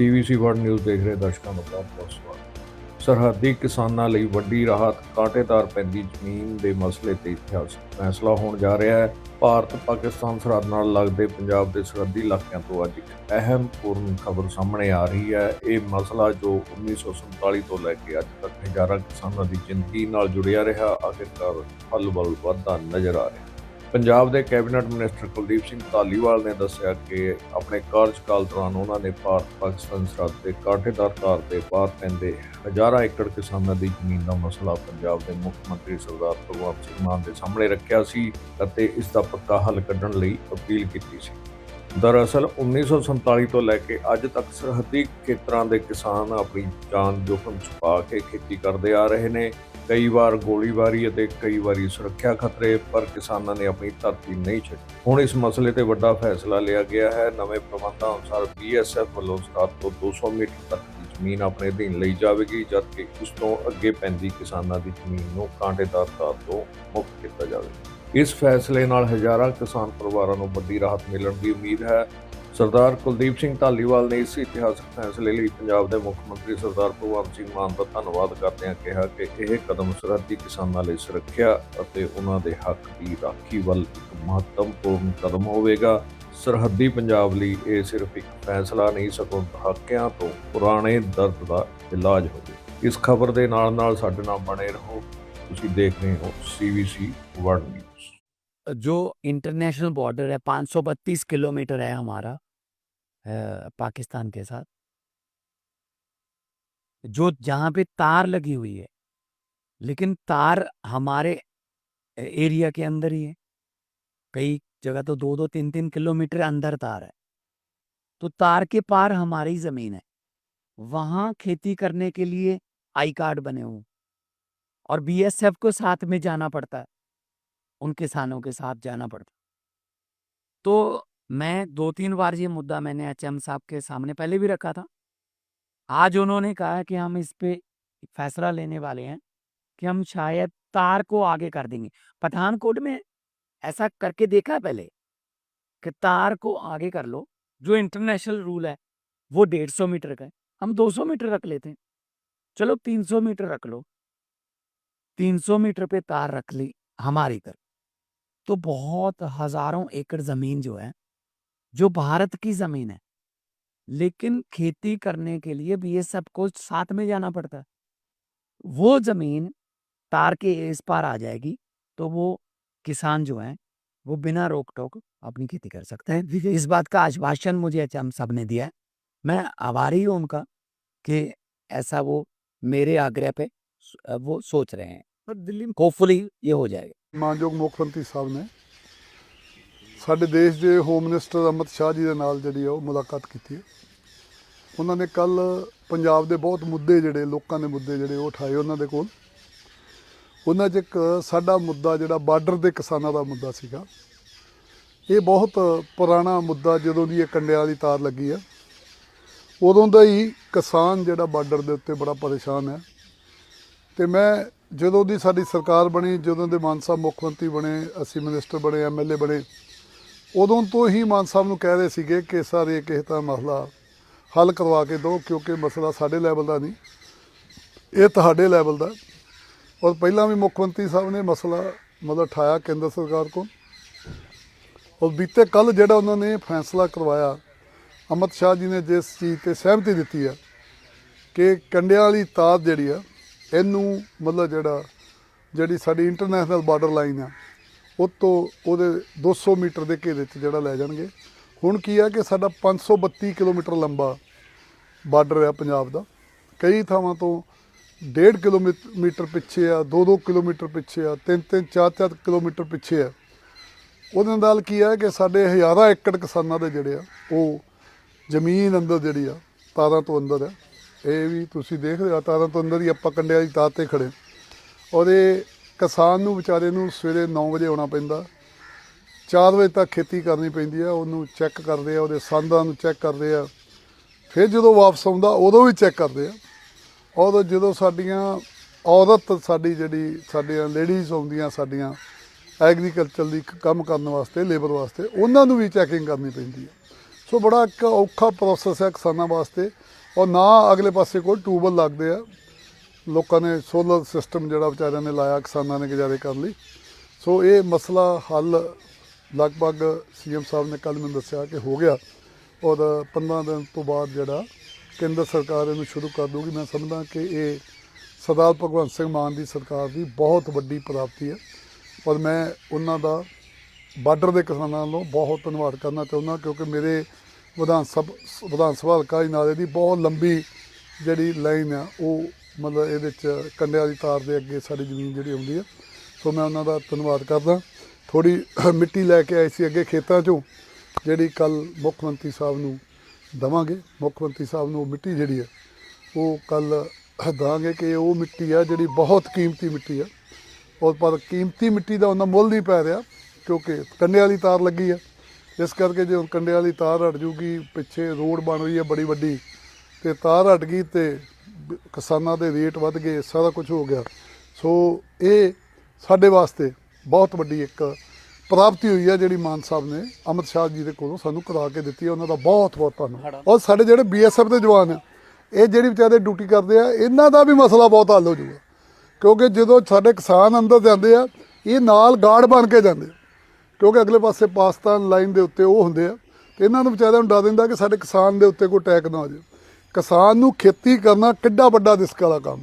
CVC world news ਦੇਖ ਰਹੇ ਦਰਸ਼ਕਾਂ ਦਾ ਬਹੁਤ ਸਵਾਗਤ। ਸਰਹੱਦੀ ਕਿਸਾਨਾਂ ਲਈ ਵੱਡੀ ਰਾਹਤ, ਕਾਟੇਦਾਰ ਪੈਂਦੀ ਜ਼ਮੀਨ ਦੇ ਮਸਲੇ ਤੇ ਇਤਿਹਾਸਕ ਫੈਸਲਾ ਹੋਣ ਜਾ ਰਿਹਾ ਹੈ। ਭਾਰਤ, ਪਾਕਿਸਤਾਨ ਸਰਹੱਦ ਨਾਲ ਲੱਗਦੇ ਪੰਜਾਬ ਦੇ ਸਰਹੱਦੀ ਇਲਾਕਿਆਂ ਤੋਂ ਅੱਜ ਇੱਕ ਅਹਿਮ ਪੂਰਨ ਖਬਰ ਸਾਹਮਣੇ ਆ ਰਹੀ ਹੈ। ਇਹ ਮਸਲਾ ਜੋ 1947 ਤੋਂ ਲੈ ਕੇ ਅੱਜ ਤੱਕ ਹਜ਼ਾਰਾਂ ਕਿਸਾਨਾਂ ਦੀ ਜ਼ਿੰਦਗੀ ਨਾਲ ਜੁੜਿਆ ਰਿਹਾ, ਆਖਿਰਕਾਰ ਹੱਲ ਵੱਲ ਵਧਦਾ ਨਜ਼ਰ ਆ ਰਿਹਾ। ਪੰਜਾਬ ਦੇ ਕੈਬਨਿਟ ਮਿਨਿਸਟਰ ਕੁਲਦੀਪ ਸਿੰਘ ਧਾਲੀਵਾਲ ਨੇ ਦੱਸਿਆ ਕਿ ਆਪਣੇ ਕਾਰਜਕਾਲ ਦੌਰਾਨ ਉਹਨਾਂ ਨੇ ਭਾਰਤ ਪਾਕਿਸਤਾਨ ਸਰਹੱਦ ਦੇ ਕਾਂਟੇਦਾਰ ਧਾਰ ਦੇ ਬਾਹਰ ਪੈਂਦੇ ਹਜ਼ਾਰਾਂ ਏਕੜ ਕਿਸਾਨਾਂ ਦੀ ਜ਼ਮੀਨ ਦਾ ਮਸਲਾ ਪੰਜਾਬ ਦੇ ਮੁੱਖ ਮੰਤਰੀ ਸਰਦਾਰ ਭਗਵੰਤ ਸਿੰਘ ਮਾਨ ਦੇ ਸਾਹਮਣੇ ਰੱਖਿਆ ਸੀ ਅਤੇ ਇਸ ਦਾ ਪੱਕਾ ਹੱਲ ਕੱਢਣ ਲਈ ਅਪੀਲ ਕੀਤੀ ਸੀ। ਦਰਅਸਲ 1947 ਤੋਂ ਲੈ ਕੇ ਅੱਜ ਤੱਕ ਸਰਹੱਦੀ ਖੇਤਰਾਂ ਦੇ ਕਿਸਾਨ ਆਪਣੀ ਜਾਨ ਜੋਖਮ 'ਚ ਪਾ ਕੇ ਖੇਤੀ ਕਰਦੇ ਆ ਰਹੇ ਨੇ। ਕਈ ਵਾਰ ਗੋਲੀਬਾਰੀ ਅਤੇ ਕਈ ਵਾਰੀ ਸੁਰੱਖਿਆ ਖਤਰੇ, ਪਰ ਕਿਸਾਨਾਂ ਨੇ ਆਪਣੀ ਧਰਤੀ ਨਹੀਂ ਛੱਡੀ। ਹੁਣ ਇਸ ਮਸਲੇ ਤੇ ਵੱਡਾ ਫੈਸਲਾ ਲਿਆ ਗਿਆ ਹੈ। ਨਵੇਂ ਪ੍ਰਬੰਧਾਂ ਅਨੁਸਾਰ ਬੀਐਸਐਫ ਵੱਲੋਂ ਸਰਹੱਦ ਤੋਂ 200 ਮੀਟਰ ਤੱਕ ਦੀ ਜ਼ਮੀਨ ਆਪਣੇ ਅਧੀਨ ਲਈ ਜਾਵੇਗੀ, ਜਦਕਿ ਉਸ ਤੋਂ ਅੱਗੇ ਪੈਂਦੀ ਕਿਸਾਨਾਂ ਦੀ ਜ਼ਮੀਨ ਨੂੰ ਕਾਂਟੇਦਾਰ ਤਾਰ ਤੋਂ ਮੁਕਤ ਕੀਤਾ ਜਾਵੇਗਾ। ਇਸ ਫੈਸਲੇ ਨਾਲ ਹਜ਼ਾਰਾਂ ਕਿਸਾਨ ਪਰਿਵਾਰਾਂ ਨੂੰ ਵੱਡੀ ਰਾਹਤ ਮਿਲਣ ਦੀ ਉਮੀਦ ਹੈ। ਸਰਦਾਰ ਕੁਲਦੀਪ ਸਿੰਘ ਢਾਲੀਵਾਲ ਨੇ ਇਸ ਇਤਿਹਾਸਕ ਫੈਸਲੇ ਲਈ ਪੰਜਾਬ ਦੇ ਮੁੱਖ ਮੰਤਰੀ ਸਰਦਾਰ ਭਗਵੰਤ ਸਿੰਘ ਮਾਨ ਦਾ ਧੰਨਵਾਦ ਕਰਦਿਆਂ ਕਿਹਾ ਕਿ ਇਹ ਕਦਮ ਸਰਹੱਦੀ ਕਿਸਾਨਾਂ ਲਈ ਸੁਰੱਖਿਆ ਅਤੇ ਉਹਨਾਂ ਦੇ ਹੱਕ ਦੀ ਰਾਖੀ ਵੱਲ ਇੱਕ ਮਹੱਤਵਪੂਰਨ ਕਦਮ ਹੋਵੇਗਾ। ਸਰਹੱਦੀ ਪੰਜਾਬ ਲਈ ਇਹ ਸਿਰਫ ਇੱਕ ਫੈਸਲਾ ਨਹੀਂ, ਸਗੋਂ ਦਹਾਕਿਆਂ ਤੋਂ ਪੁਰਾਣੇ ਦਰਦ ਦਾ ਇਲਾਜ ਹੋਵੇ। ਇਸ ਖਬਰ ਦੇ ਨਾਲ ਨਾਲ ਸਾਡੇ ਨਾਲ ਬਣੇ ਰਹੋ। ਤੁਸੀਂ ਦੇਖ ਰਹੇ ਹੋ ਸੀਵੀਸੀ ਵਰਲਡ ਨਿਊਜ਼। जो इंटरनेशनल बॉर्डर है 532 किलोमीटर है हमारा पाकिस्तान के साथ। जो जहाँ पे तार लगी हुई है, लेकिन तार हमारे एरिया के अंदर ही है। कई जगह तो दो दो तीन तीन किलोमीटर अंदर तार है। तो तार के पार हमारी ज़मीन है। वहाँ खेती करने के लिए आई कार्ड बने हुए। और बीएसएफ को साथ में जाना पड़ता है। उन किसानों के साथ जाना पड़ता। तो मैं दो तीन बार ये मुद्दा मैंने एच एम साहब के सामने पहले भी रखा था। आज उन्होंने कहा कि हम इस पे फैसला लेने वाले हैं कि हम शायद तार को आगे कर देंगे। पठानकोट में ऐसा करके देखा है पहले कि तार को आगे कर लो, जो इंटरनेशनल रूल है, वो डेढ़ सौ मीटर का है। हम दो सौ मीटर रख लेते हैं। चलो तीन सौ मीटर रख लो। तीन सौ मीटर पे तार रख ली हमारी तरफ़। तो बहुत हज़ारों एकड़ ज़मीन जो है जो भारत की ज़मीन है। लेकिन खेती करने के लिए बीएसएफ को साथ में जाना पड़ता है। वो ज़मीन तार के इस पार आ जाएगी तो वो किसान जो है वो बिना रोक टोक अपनी खेती कर सकते हैं। इस बात का आश्वासन मुझे हम सबने दिया है। मैं आभारी हूँ उनका कि ऐसा वो मेरे आग्रह पे वो सोच रहे हैं। और दिल्ली में होपफुली ये हो जाएगा। ਮਾਨਯੋਗ ਮੁੱਖ ਮੰਤਰੀ ਸਾਹਿਬ ਨੇ ਸਾਡੇ ਦੇਸ਼ ਦੇ ਹੋਮ ਮਿਨਿਸਟਰ ਅਮਿਤ ਸ਼ਾਹ ਜੀ ਦੇ ਨਾਲ ਜਿਹੜੀ ਆ ਉਹ ਮੁਲਾਕਾਤ ਕੀਤੀ ਹੈ। ਉਹਨਾਂ ਨੇ ਕੱਲ ਪੰਜਾਬ ਦੇ ਬਹੁਤ ਮੁੱਦੇ ਜਿਹੜੇ, ਲੋਕਾਂ ਦੇ ਮੁੱਦੇ ਜਿਹੜੇ ਉਹ ਉਠਾਏ ਉਹਨਾਂ ਦੇ ਕੋਲ। ਉਹਨਾਂ 'ਚ ਇੱਕ ਸਾਡਾ ਮੁੱਦਾ ਜਿਹੜਾ ਬਾਰਡਰ ਦੇ ਕਿਸਾਨਾਂ ਦਾ ਮੁੱਦਾ ਸੀਗਾ। ਇਹ ਬਹੁਤ ਪੁਰਾਣਾ ਮੁੱਦਾ ਜਦੋਂ ਦੀ ਇਹ ਕੰਡਿਆਂ ਵਾਲੀ ਤਾਰ ਲੱਗੀ ਆ। ਉਦੋਂ ਦਾ ਹੀ ਕਿਸਾਨ ਜਿਹੜਾ ਬਾਰਡਰ ਦੇ ਉੱਤੇ ਬੜਾ ਪਰੇਸ਼ਾਨ ਹੈ। ਤੇ ਮੈਂ ਜਦੋਂ ਦੀ ਸਾਡੀ ਸਰਕਾਰ ਬਣੀ, ਜਦੋਂ ਦੇ ਮਾਨ ਸਾਹਿਬ ਮੁੱਖ ਮੰਤਰੀ ਬਣੇ, ਅਸੀਂ ਮਿਨਿਸਟਰ ਬਣੇ ਐਮਐਲਏ ਬਣੇ, ਉਦੋਂ ਤੋਂ ਹੀ ਮਾਨ ਸਾਹਿਬ ਨੂੰ ਕਹਿ ਰਹੇ ਸੀਗੇ ਕਿ ਸਰ ਇਹ ਕਿਸੇ ਤਾਂ ਮਸਲਾ ਹੱਲ ਕਰਵਾ ਕੇ ਦਿਓ, ਕਿਉਂਕਿ ਮਸਲਾ ਸਾਡੇ ਲੈਵਲ ਦਾ ਨਹੀਂ, ਇਹ ਤੁਹਾਡੇ ਲੈਵਲ ਦਾ। ਔਰ ਪਹਿਲਾਂ ਵੀ ਮੁੱਖ ਮੰਤਰੀ ਸਾਹਿਬ ਨੇ ਮਸਲਾ ਮਤਲਬ ਠਾਇਆ ਕੇਂਦਰ ਸਰਕਾਰ ਕੋਲ। ਔਰ ਬੀਤੇ ਕੱਲ ਜਿਹੜਾ ਉਹਨਾਂ ਨੇ ਫੈਸਲਾ ਕਰਵਾਇਆ, ਅਮਿਤ ਸ਼ਾਹ ਜੀ ਨੇ ਜਿਸ ਚੀਜ਼ ਤੇ ਸਹਿਮਤੀ ਦਿੱਤੀ ਆ, ਕਿ ਕੰਡਿਆਂ ਵਾਲੀ ਤਾਰ ਜਿਹੜੀ ਆ ਇਹਨੂੰ ਮਤਲਬ ਜਿਹੜਾ, ਜਿਹੜੀ ਸਾਡੀ ਇੰਟਰਨੈਸ਼ਨਲ ਬਾਰਡਰ ਲਾਈਨ ਆ, ਉਹ ਤੋਂ ਉਹਦੇ 200 ਮੀਟਰ ਦੇ ਘੇਰੇ 'ਚ ਜਿਹੜਾ ਲੈ ਜਾਣਗੇ। ਹੁਣ ਕੀ ਆ ਕਿ ਸਾਡਾ 532 ਕਿਲੋਮੀਟਰ ਲੰਬਾ ਬਾਰਡਰ ਆ ਪੰਜਾਬ ਦਾ। ਕਈ ਥਾਵਾਂ ਤੋਂ 1.5 ਕਿਲੋਮੀਟਰ ਪਿੱਛੇ ਆ 2-2 ਕਿਲੋਮੀਟਰ ਪਿੱਛੇ ਆ 3-3 4-4 ਕਿਲੋਮੀਟਰ ਪਿੱਛੇ ਆ। ਉਹਦੇ ਨਾਲ ਕੀ ਆ ਕਿ ਸਾਡੇ ਹਜ਼ਾਰਾਂ ਏਕੜ ਕਿਸਾਨਾਂ ਦੇ ਜਿਹੜੇ ਆ, ਉਹ ਜ਼ਮੀਨ ਅੰਦਰ ਜਿਹੜੀ ਆ, ਤਾਰਾਂ ਤੋਂ ਅੰਦਰ ਆ। ਇਹ ਵੀ ਤੁਸੀਂ ਦੇਖ ਰਹੇ ਹੋ, ਤਾਰਾਂ ਤੋਂ ਅੰਦਰ ਹੀ ਆਪਾਂ ਕੰਡਿਆਂ ਵਾਲੀ ਤਾਰ ਤੇ ਖੜੇ ਔਰ ਇਹ ਕਿਸਾਨ ਨੂੰ ਵਿਚਾਰੇ ਨੂੰ ਸਵੇਰੇ 9 ਵਜੇ ਆਉਣਾ ਪੈਂਦਾ। 4 ਵਜੇ ਤੱਕ ਖੇਤੀ ਕਰਨੀ ਪੈਂਦੀ ਆ, ਉਹਨੂੰ ਚੈੱਕ ਕਰਦੇ ਆ, ਉਹਦੇ ਸੰਦਾਂ ਨੂੰ ਚੈੱਕ ਕਰਦੇ ਆ। ਫਿਰ ਜਦੋਂ ਵਾਪਸ ਆਉਂਦਾ, ਉਦੋਂ ਵੀ ਚੈੱਕ ਕਰਦੇ ਆ। ਔਰ ਜਦੋਂ ਸਾਡੀਆਂ ਔਰਤ ਸਾਡੀ ਜਿਹੜੀ, ਸਾਡੀਆਂ ਲੇਡੀਜ਼ ਆਉਂਦੀਆਂ, ਸਾਡੀਆਂ ਐਗਰੀਕਲਚਰ ਦੀ ਕੰਮ ਕਰਨ ਵਾਸਤੇ ਲੇਬਰ ਵਾਸਤੇ, ਉਹਨਾਂ ਨੂੰ ਵੀ ਚੈਕਿੰਗ ਕਰਨੀ ਪੈਂਦੀ ਹੈ ਸੋ ਬੜਾ ਇੱਕ ਔਖਾ ਪ੍ਰੋਸੈਸ ਹੈ ਕਿਸਾਨਾਂ ਵਾਸਤੇ। ਔਰ ਨਾ ਅਗਲੇ ਪਾਸੇ ਕੋਈ ਟਿਊਬਲ ਲੱਗਦੇ ਆ। ਲੋਕਾਂ ਨੇ ਸੋਲਰ ਸਿਸਟਮ ਜਿਹੜਾ ਵਿਚਾਰਿਆਂ ਨੇ ਲਾਇਆ, ਕਿਸਾਨਾਂ ਨੇ ਗੁਜ਼ਾਰੇ ਕਰਨ ਲਈ। ਸੋ ਇਹ ਮਸਲਾ ਹੱਲ ਲਗਭਗ ਸੀਐਮ ਸਾਹਿਬ ਨੇ ਕੱਲ ਮੈਨੂੰ ਦੱਸਿਆ ਕਿ ਹੋ ਗਿਆ। ਔਰ 15 ਦਿਨ ਤੋਂ ਬਾਅਦ ਜਿਹੜਾ ਕੇਂਦਰ ਸਰਕਾਰ ਇਹਨੂੰ ਸ਼ੁਰੂ ਕਰ ਦੂਗੀ ਮੈਂ ਸਮਝਦਾ ਕਿ ਇਹ ਸਰਦਾਰ ਭਗਵੰਤ ਸਿੰਘ ਮਾਨ ਦੀ ਸਰਕਾਰ ਦੀ ਬਹੁਤ ਵੱਡੀ ਪ੍ਰਾਪਤੀ ਹੈ। ਔਰ ਮੈਂ ਉਹਨਾਂ ਦਾ ਬਾਰਡਰ ਦੇ ਕਿਸਾਨਾਂ ਨੂੰ ਬਹੁਤ ਧੰਨਵਾਦ ਕਰਨਾ ਚਾਹੁੰਦਾ, ਕਿਉਂਕਿ ਮੇਰੇ ਵਿਧਾਨ ਸਭ, ਵਿਧਾਨ ਸਭਾ ਹਲਕਾ ਨਾਲੇ ਦੀ ਬਹੁਤ ਲੰਬੀ ਜਿਹੜੀ ਲਾਈਨ ਆ, ਉਹ ਮਤਲਬ ਇਹਦੇ ਚ ਕੰਡਿਆਂ ਦੀ ਤਾਰ ਦੇ ਅੱਗੇ ਸਾਡੀ ਜ਼ਮੀਨ ਜਿਹੜੀ ਆਉਂਦੀ ਆ। ਸੋ ਮੈਂ ਉਹਨਾਂ ਦਾ ਧੰਨਵਾਦ ਕਰਦਾ। ਥੋੜੀ ਮਿੱਟੀ ਲੈ ਕੇ ਆਏ ਸੀ ਅੱਗੇ ਖੇਤਾਂ ਚੋਂ, ਜਿਹੜੀ ਕੱਲ ਮੁੱਖ ਮੰਤਰੀ ਸਾਹਿਬ ਨੂੰ ਦਵਾਂਗੇ। ਮੁੱਖ ਮੰਤਰੀ ਸਾਹਿਬ ਨੂੰ ਉਹ ਮਿੱਟੀ ਜਿਹੜੀ ਹੈ ਉਹ ਕੱਲ ਦਾਂਗੇ ਕਿ ਉਹ ਮਿੱਟੀ ਆ ਜਿਹੜੀ ਬਹੁਤ ਕੀਮਤੀ ਮਿੱਟੀ ਆ। ਔਰ ਪਰ ਕੀਮਤੀ ਮਿੱਟੀ ਦਾ ਉਹਨਾਂ ਮੁੱਲ ਨਹੀਂ ਪੈ ਰਿਹਾ, ਕਿਉਂਕਿ ਕੰਡੇ ਵਾਲੀ ਤਾਰ ਲੱਗੀ ਆ। ਇਸ ਕਰਕੇ ਜੇ ਹੁਣ ਕੰਡੇ ਵਾਲੀ ਤਾਰ ਹਟ ਜੂਗੀ, ਪਿੱਛੇ ਰੋਡ ਬਣ ਰਹੀ ਹੈ ਬੜੀ ਵੱਡੀ, ਤੇ ਤਾਰ ਹਟ ਗਈ ਤੇ ਕਿਸਾਨਾਂ ਦੇ ਰੇਟ ਵੱਧ ਗਏ, ਸਾਰਾ ਕੁਝ ਹੋ ਗਿਆ। ਸੋ ਇਹ ਸਾਡੇ ਵਾਸਤੇ ਬਹੁਤ ਵੱਡੀ ਇੱਕ ਪ੍ਰਾਪਤੀ ਹੋਈ ਹੈ ਜਿਹੜੀ ਮਾਨ ਸਾਹਿਬ ਨੇ ਅਮਿਤ ਸ਼ਾਹ ਜੀ ਦੇ ਕੋਲੋਂ ਸਾਨੂੰ ਕਰਾ ਕੇ ਦਿੱਤੀ ਹੈ। ਉਹਨਾਂ ਦਾ ਬਹੁਤ ਬਹੁਤ ਧੰਨਵਾਦ। ਔਰ ਸਾਡੇ ਜਿਹੜੇ ਬੀਐਸਐਫ ਦੇ ਜਵਾਨ ਆ, ਇਹ ਜਿਹੜੀ ਵਿਚਾਰੇ ਡਿਊਟੀ ਕਰਦੇ ਆ, ਇਹਨਾਂ ਦਾ ਵੀ ਮਸਲਾ ਬਹੁਤ ਹੱਲ ਹੋ ਜਾਊਗਾ। ਕਿਉਂਕਿ ਜਦੋਂ ਸਾਡੇ ਕਿਸਾਨ ਅੰਦਰ ਜਾਂਦੇ ਆ, ਇਹ ਨਾਲ ਗਾਰਡ ਬਣ ਕੇ ਜਾਂਦੇ ਆ। ਕਿਉਂਕਿ ਅਗਲੇ ਪਾਸੇ ਪਾਕਿਸਤਾਨ ਲਾਈਨ ਦੇ ਉੱਤੇ ਉਹ ਹੁੰਦੇ ਆ, ਤੇ ਇਹਨਾਂ ਨੂੰ ਵਿਚਾਰਿਆਂ ਨੂੰ ਡਰ ਦਿੰਦਾ ਕਿ ਸਾਡੇ ਕਿਸਾਨ ਦੇ ਉੱਤੇ ਕੋਈ ਅਟੈਕ ਨਾ ਹੋ ਜਾਵੇ। ਕਿਸਾਨ ਨੂੰ ਖੇਤੀ ਕਰਨਾ ਕਿੱਡਾ ਵੱਡਾ ਰਿਸਕ ਵਾਲਾ ਕੰਮ।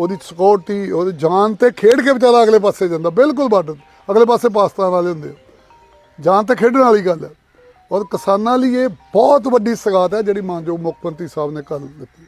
ਉਹਦੀ ਸਿਕਿਉਰਿਟੀ ਉਹਦੀ ਜਾਨ ਤੇ ਖੇਡ ਕੇ ਵਿਚਾਰਾ ਅਗਲੇ ਪਾਸੇ ਜਾਂਦਾ, ਬਿਲਕੁਲ ਬਾਰਡਰ ਅਗਲੇ ਪਾਸੇ ਪਾਕਿਸਤਾਨ ਵਾਲੇ ਹੁੰਦੇ ਜਾਨ ਤੇ ਖੇਡਣ ਵਾਲੀ ਗੱਲ ਹੈ ਔਰ ਕਿਸਾਨਾਂ ਲਈ ਇਹ ਬਹੁਤ ਵੱਡੀ ਸਗਾਤ ਹੈ ਜਿਹੜੀ ਮਾਨਯੋਗ ਮੁੱਖ ਮੰਤਰੀ ਸਾਹਿਬ ਨੇ ਕੱਲ ਦਿੱਤੀ।